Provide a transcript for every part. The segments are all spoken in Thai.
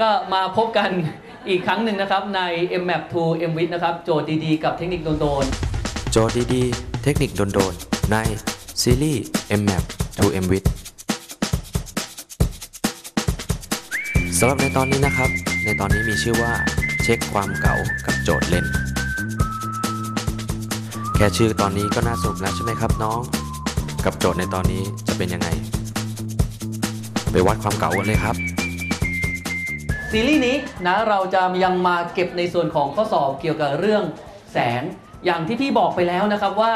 ก็มาพบกันอีกครั้งหนึ่งนะครับใน MMAP 2 MWIT นะครับ โจทย์ดีๆ กับเทคนิคโดนโจทย์ดีๆ เทคนิคโดนๆ ในซีรีส์ MMAP to MWIT สำหรับในตอนนี้นะครับ ในตอนนี้มีชื่อว่าเช็คความเก่ากับโจทย์เล่น แค่ชื่อตอนนี้ก็น่าสนุกแล้วใช่ไหมครับน้อง กับโจทย์ในตอนนี้จะเป็นยังไง ไปวัดความเก่ากันเลยครับ ซีรีส์นี้นะเราจะยังมาเก็บในส่วนของข้อสอบเกี่ยวกับเรื่องแสง อย่างที่พี่บอกไปแล้วนะครับว่า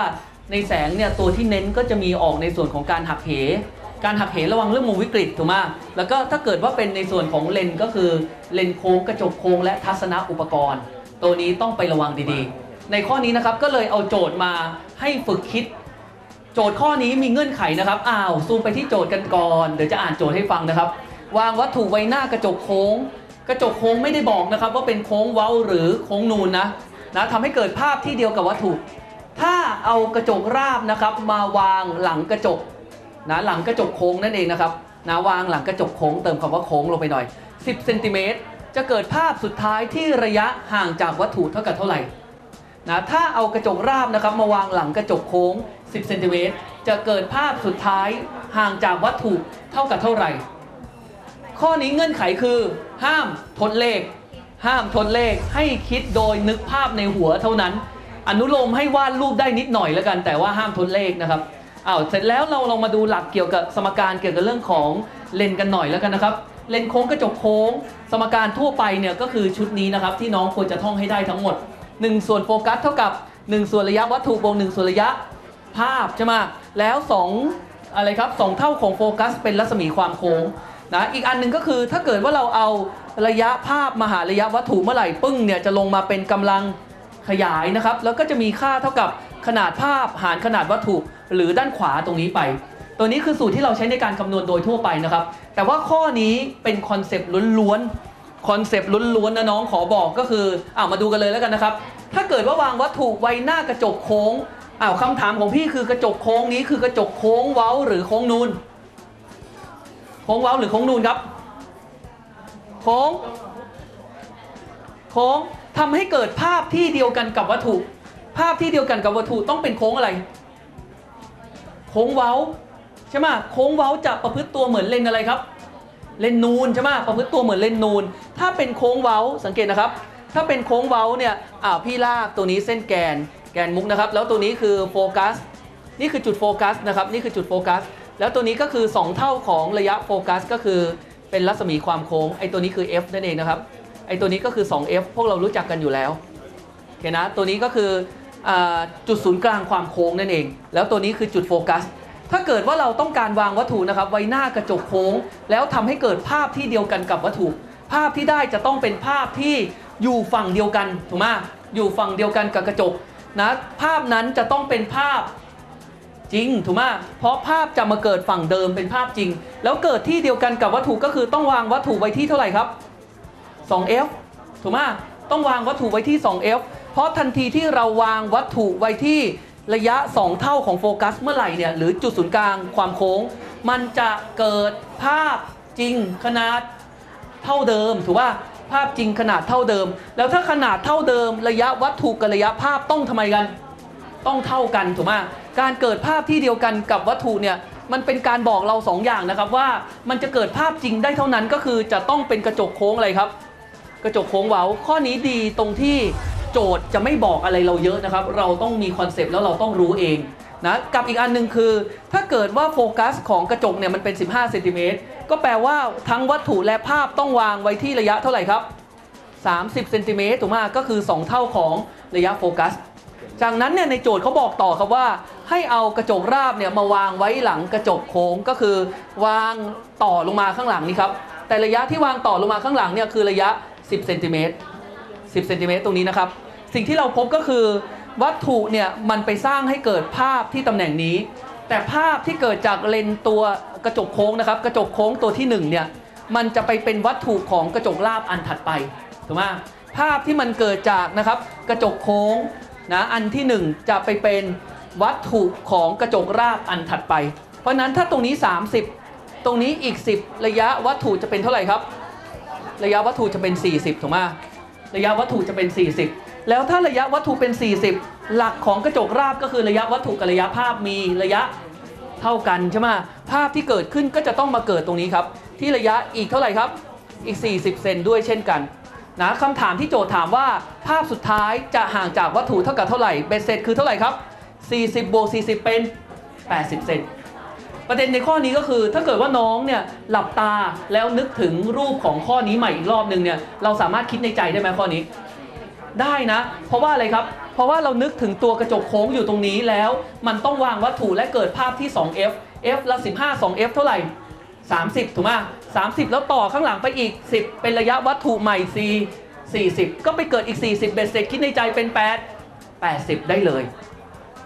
ในแสงเนี่ยตัวที่เน้นก็จะมีออกในส่วนของการหักเห การหักเหระวังเรื่องมุมวิกฤตถูกไหมแล้วก็ถ้าเกิดว่าเป็นในส่วนของเลนก็คือเลนโค้งกระจกโค้งและทัศนอุปกรณ์ ตัวนี้ต้องไประวังดีๆ ในข้อนี้นะครับก็เลยเอาโจทย์มาให้ฝึกคิด โจทย์ข้อนี้มีเงื่อนไขนะครับอ้าวซูมไปที่โจทย์กันก่อน เดี๋ยวจะอ่านโจทย์ให้ฟังนะครับ วางวัตถุไว้หน้ากระจกโค้ง กระจกโค้งไม่ได้บอกนะครับว่าเป็นโค้งเว้าหรือโค้งนูนนะนะทำให้เกิดภาพที่เดียวกับวัตถุ ถ้าเอากระจกราบนะครับมาวางหลังกระจกนะหลังกระจกโค้งนั่นเองนะครับนะวางหลังกระจกโค้งเติมคำว่าโค้งลงไปหน่อย 10เซนติเมตรจะเกิดภาพสุดท้ายที่ระยะห่างจากวัตถุเท่ากับเท่าไหร่นะถ้าเอากระจกราบนะครับมาวางหลังกระจกโค้ง 10เซนติเมตรจะเกิดภาพสุดท้ายห่างจากวัตถุเท่ากับเท่าไหร่ ข้อนี้เงื่อนไขคือห้ามทดเลข ห้ามทดเลขให้คิดโดยนึกภาพในหัวเท่านั้น อนุโลมให้วาดรูปได้นิดหน่อยแล้วกัน แต่ว่าห้ามทดเลขนะครับอ้าวเสร็จแล้วเราลองมาดูหลักเกี่ยวกับสมการเกี่ยวกับเรื่องของเลนกันหน่อยแล้วกันนะครับ เลนโค้งกระจกโค้ง สมการทั่วไปเนี่ยก็คือชุดนี้นะครับที่น้องควรจะท่องให้ได้ทั้งหมด 1 ส่วนโฟกัสเท่ากับ 1 ส่วนระยะวัตถุบวก1ส่วนระยะภาพใช่ไหมแล้ว2อะไรครับ2เท่าของโฟกัสเป็นรัศมีความโค้ง นะอีกอันหนึ่งก็คือถ้าเกิดว่าเราเอาระยะภาพมาหาระยะวัตถุเมื่อไหร่ปึ้งเนี่ยจะลงมาเป็นกำลังขยายนะครับแล้วก็จะมีค่าเท่ากับขนาดภาพหารขนาดวัตถุหรือด้านขวาตรงนี้ไป ตัวนี้คือสูตรที่เราใช้ในการคำนวณโดยทั่วไปนะครับ แต่ว่าข้อนี้เป็นคอนเซปต์ล้วนๆคอนเซปต์ล้วนๆนะน้องขอบอกก็คืออ้าวมาดูกันเลยแล้วกันนะครับ ถ้าเกิดว่าวางวัตถุไว้หน้ากระจกโค้งอ้าวคำถามของพี่คือกระจกโค้งนี้คือกระจกโค้งเว้าหรือโค้งนูน โค้งเว้าหรือโค้งนูนครับ โค้ง โค้งทำให้เกิดภาพที่เดียวกันกับวัตถุ ภาพที่เดียวกันกับวัตถุต้องเป็นโค้งอะไร โค้งเว้าใช่ไหมโค้งเว้าจะประพฤติตัวเหมือนเลนอะไรครับ เลนนูนใช่ไหมประพฤติตัวเหมือนเลนนูน ถ้าเป็นโค้งเว้าสังเกตนะครับ ถ้าเป็นโค้งเว้าเนี่ยอ่าพี่ลากตัวนี้เส้นแกนแกนมุกนะครับ แล้วตัวนี้คือโฟกัส นี่คือจุดโฟกัสนะครับ นี่คือจุดโฟกัส แล้วตัวนี้ก็คือ 2 เท่าของระยะโฟกัสก็คือเป็นรัศมีความโค้งไอ้ตัวนี้คือ f นั่นเองนะครับไอ้ตัวนี้ก็คือ 2f พวกเรารู้จักกันอยู่แล้วโอเคนะตัวนี้ก็คืออจุดศูนย์กลางความโค้งนั่นเอง แล้วตัวนี้คือจุดโฟกัส ถ้าเกิดว่าเราต้องการวางวัตถุนะครับไว้หน้ากระจกโค้ง แล้วทำให้เกิดภาพที่เดียวกันกับวัตถุ ภาพที่ได้จะต้องเป็นภาพที่อยู่ฝั่งเดียวกันถูกไหมอยู่ฝั่งเดียวกันกับกระจกนะภาพนั้นจะต้องเป็นภาพ จริงถูกไหมเพราะภาพจะมาเกิดฝั่งเดิมเป็นภาพจริง แล้วเกิดที่เดียวกันกับวัตถุก็คือต้องวางวัตถุไว้ที่เท่าไหร่ครับ 2f ถูกไหมต้องวางวัตถุไว้ที่ 2f เพราะทันทีที่เราวางวัตถุไว้ที่ระยะ 2 เท่าของโฟกัสเมื่อไหร่เนี่ยหรือจุดศูนย์กลางความโค้ง มันจะเกิดภาพจริงขนาดเท่าเดิม ถูกป่ะภาพจริงขนาดเท่าเดิม แล้วถ้าขนาดเท่าเดิม ระยะวัตถุกับระยะภาพต้องทำไมกัน ต้องเท่ากันถูกไหม การเกิดภาพที่เดียวกันกับวัตถุเนี่ยมันเป็นการบอกเราสองอย่างนะครับว่ามันจะเกิดภาพจริงได้เท่านั้นก็คือจะต้องเป็นกระจกโค้งอะไรครับ กระจกโค้งเว้าข้อนี้ดีตรงที่โจทย์จะไม่บอกอะไรเราเยอะนะครับ เราต้องมีคอนเซปต์แล้วเราต้องรู้เองนะกับอีกอันหนึ่งคือ ถ้าเกิดว่าโฟกัสของกระจกเนี่ยมันเป็น 15เซนติเมตรก็แปลว่าทั้งวัตถุและภาพต้องวางไว้ที่ระยะเท่าไหร่ครับ 30เซนติเมตรถูกไหมก็คือ 2 เท่าของระยะโฟกัสจากนั้นเนี่ยในโจทย์เขาบอกต่อครับว่า ให้เอากระจกราบเนี่ยมาวางไว้หลังกระจกโค้งก็คือ วางต่อลงมาข้างหลังนี่ครับแต่ระยะที่วางต่อลงมาข้างหลังเนี่ยคือระยะ 10เซนติเมตร10เซนติเมตรตรงนี้นะครับ สิ่งที่เราพบก็คือวัตถุเนี่ยมันไปสร้างให้เกิดภาพที่ตำแหน่งนี้ แต่ภาพที่เกิดจากเลนตัวกระจกโค้งนะครับ กระจกโค้งตัวที่หนึ่งเนี่ยมันจะไปเป็นวัตถุของกระจกราบอันถัดไปถูกไหมภาพที่มันเกิดจากนะครับกระจกโค้งนะอันที่หนึ่งจะไปเป็น วัตถุของกระจกราบอันถัดไป เพราะฉะนั้นถ้าตรงนี้ 30 ตรงนี้อีก 10 ระยะวัตถุจะเป็นเท่าไหร่ครับ ระยะวัตถุจะเป็น 40ถูกไหมระยะวัตถุจะเป็น 40 แล้วถ้าระยะวัตถุเป็น 40 หลักของกระจกราบก็คือระยะวัตถุกับระยะภาพมีระยะเท่ากันใช่ไหมภาพที่เกิดขึ้นก็จะต้องมาเกิดตรงนี้ครับ ที่ระยะอีกเท่าไหร่ครับอีก 40 เซนด้วยเช่นกันนะคำถามที่โจทย์ถามว่าภาพสุดท้ายจะห่างจากวัตถุเท่ากับเท่าไหร่เบสเซตคือเท่าไหร่ครับ 40บวก40 เป็น 80 เซนประเด็นในข้อนี้ก็คือถ้าเกิดว่าน้องเนี่ยหลับตาแล้วนึกถึงรูปของข้อนี้ใหม่อีกรอบหนึ่งเนี่ยเราสามารถคิดในใจได้ไหมข้อนี้ ได้นะ เพราะว่าอะไรครับ เพราะว่าเรานึกถึงตัวกระจกโค้งอยู่ตรงนี้แล้ว มันต้องวางวัตถุและเกิดภาพที่ 2f f ละ 15 2f เท่าไหร่ 30 ถูกไหม30 แล้วต่อข้างหลังไปอีก 10 เป็นระยะวัตถุใหม่ c 40 ก็ไปเกิดอีก 40 เบ็ดเสร็จคิดในใจเป็น 8 80 ได้เลย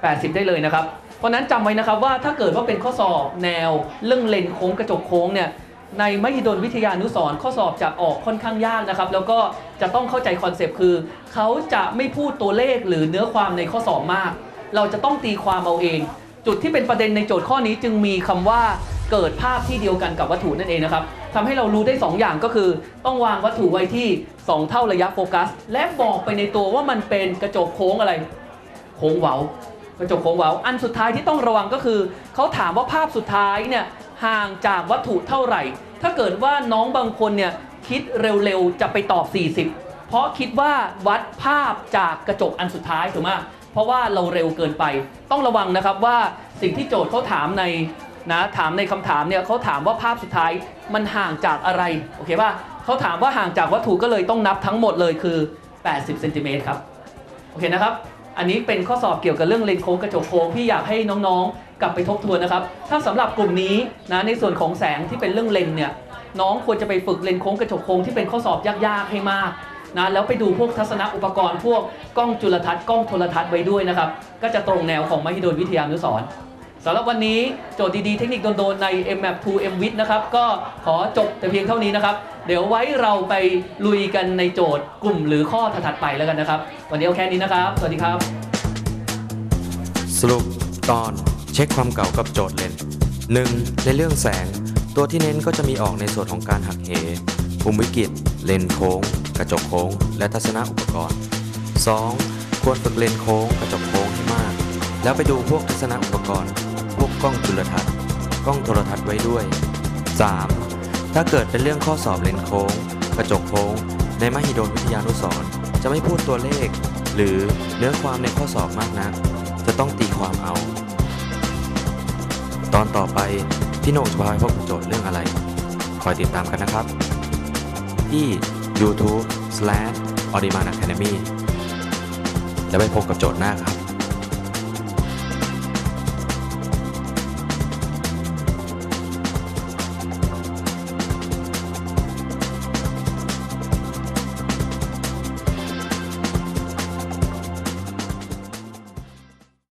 80 ได้เลยนะครับ เพราะนั้นจำไว้นะครับว่าถ้าเกิดว่าเป็นข้อสอบแนวเรื่องเลนโค้งกระจกโค้งเนี่ยในมหิดลวิทยานุสร์ข้อสอบจะออกค่อนข้างยากนะครับ แล้วก็จะต้องเข้าใจคอนเซปต์คือ เขาจะไม่พูดตัวเลขหรือเนื้อความในข้อสอบมาก เราจะต้องตีความเอาเอง จุดที่เป็นประเด็นในโจทย์ข้อนี้จึงมีคำว่าเกิดภาพที่เดียวกันกับวัตถุนั่นเองนะครับทำให้เรารู้ได้ 2 อย่างก็คือ ต้องวางวัตถุไว้ที่ 2 เท่าระยะโฟกัส และบอกไปในตัวว่ามันเป็นกระจกโค้งอะไร โค้งเว้า กระจกโค้งเว้าอันสุดท้ายที่ต้องระวังก็คือ เขาถามว่าภาพสุดท้ายเนี่ยห่างจากวัตถุเท่าไหร่ ถ้าเกิดว่าน้องบางคนเนี่ยคิดเร็วๆจะไปตอบ 40 เพราะคิดว่าวัดภาพจากกระจกอันสุดท้ายถูกไหมเพราะว่าเราเร็วเกินไป ต้องระวังนะครับว่าสิ่งที่โจทย์เขาถามในนะถามในคำถามเนี่ยเขาถามว่าภาพสุดท้ายมันห่างจากอะไรโอเคป่ะเขาถามว่าห่างจากวัตถุก็เลยต้องนับทั้งหมดเลยคือ 80เซนติเมตรครับโอเคนะครับ อันนี้เป็นข้อสอบเกี่ยวกับเรื่องเลนโค้งกระจกโค้งพี่อยากให้น้องๆ กลับไปทบทวนนะครับ ถ้าสำหรับกลุ่มนี้นะในส่วนของแสงที่เป็นเรื่องเลนเนี่ยน้องควรจะไปฝึกเลนโค้งกระจกโค้งที่เป็นข้อสอบยากๆให้มากนะแล้วไปดูพวกทัศนอุปกรณ์ พวกกล้องจุลทรรศน์กล้องโทรทัศน์ไว้ด้วยนะครับ ก็จะตรงแนวของมหิดลวิทยานุสรณ์ำหรับวันนี้โจทย์ดีๆ เทคนิคโดนๆใน mmap 2 mwit นะครับ ก็ขอจบแต่เพียงเท่านี้นะครับ เดี๋ยวไว้เราไปลุยกันในโจทย์กลุ่มหรือข้อถัดไปแล้วกันนะครับ วันนี้เอาแค่นี้นะครับ สวัสดีครับ สรุปตอนเช็คความเก่ากับโจทย์เลนส์ 1. ในเรื่องแสง ตัวที่เน้นก็จะมีออกในส่วนของการหักเหมุมวิกฤต เลนโค้ง กระจกโค้ง และทัศนอุปกรณ์ 2. ควรฝึกเลนโค้ง กระจกโค้งให้มาก แล้วไปดูพวกทัศนอุปกรณ์ กล้องจุลทรรศน์ กล้องโทรทัศน์ไว้ด้วย 3. ถ้าเกิดเป็นเรื่องข้อสอบเลนโค้ง กระจกโค้ง ในมหิดลวิทยานุสรจะไม่พูดตัวเลข หรือเนื้อความในข้อสอบมากนัก จะต้องตีความเอา ตอนต่อไปพี่โหน่งจะพาไปพบกับโจทย์เรื่องอะไร คอยติดตามกันนะครับ ที่ YouTube slash a u d i m a n Academy แล้วไปพบกับโจทย์หน้าครับ